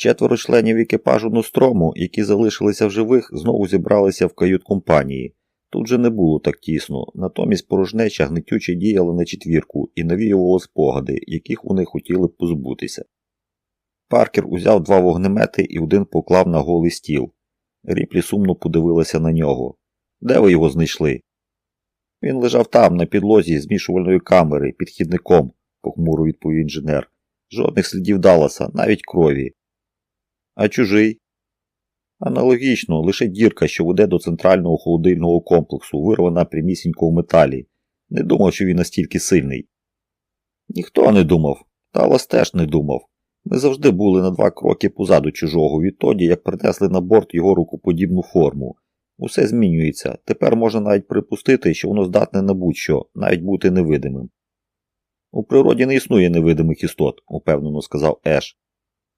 Четверо членів екіпажу Нострому, які залишилися в живих, знову зібралися в кают-компанії. Тут же не було так тісно, натомість порожнеча гнетюче діяла на четвірку і навіювало спогади, яких вони хотіли б позбутися. Паркер узяв два вогнемети і один поклав на голий стіл. Ріплі сумно подивилася на нього. Де ви його знайшли? Він лежав там, на підлозі змішувальної камери, під хідником, похмуро відповів інженер. Жодних слідів Далласа, навіть крові. А чужий? Аналогічно, лише дірка, що веде до центрального холодильного комплексу, вирвана прямісінько в металі. Не думав, що він настільки сильний. Ніхто не думав, Даллас теж не думав. Ми завжди були на два кроки позаду чужого відтоді, як принесли на борт його рукоподібну форму. Усе змінюється. Тепер можна навіть припустити, що воно здатне на будь-що, навіть бути невидимим. У природі не існує невидимих істот, упевнено сказав Еш.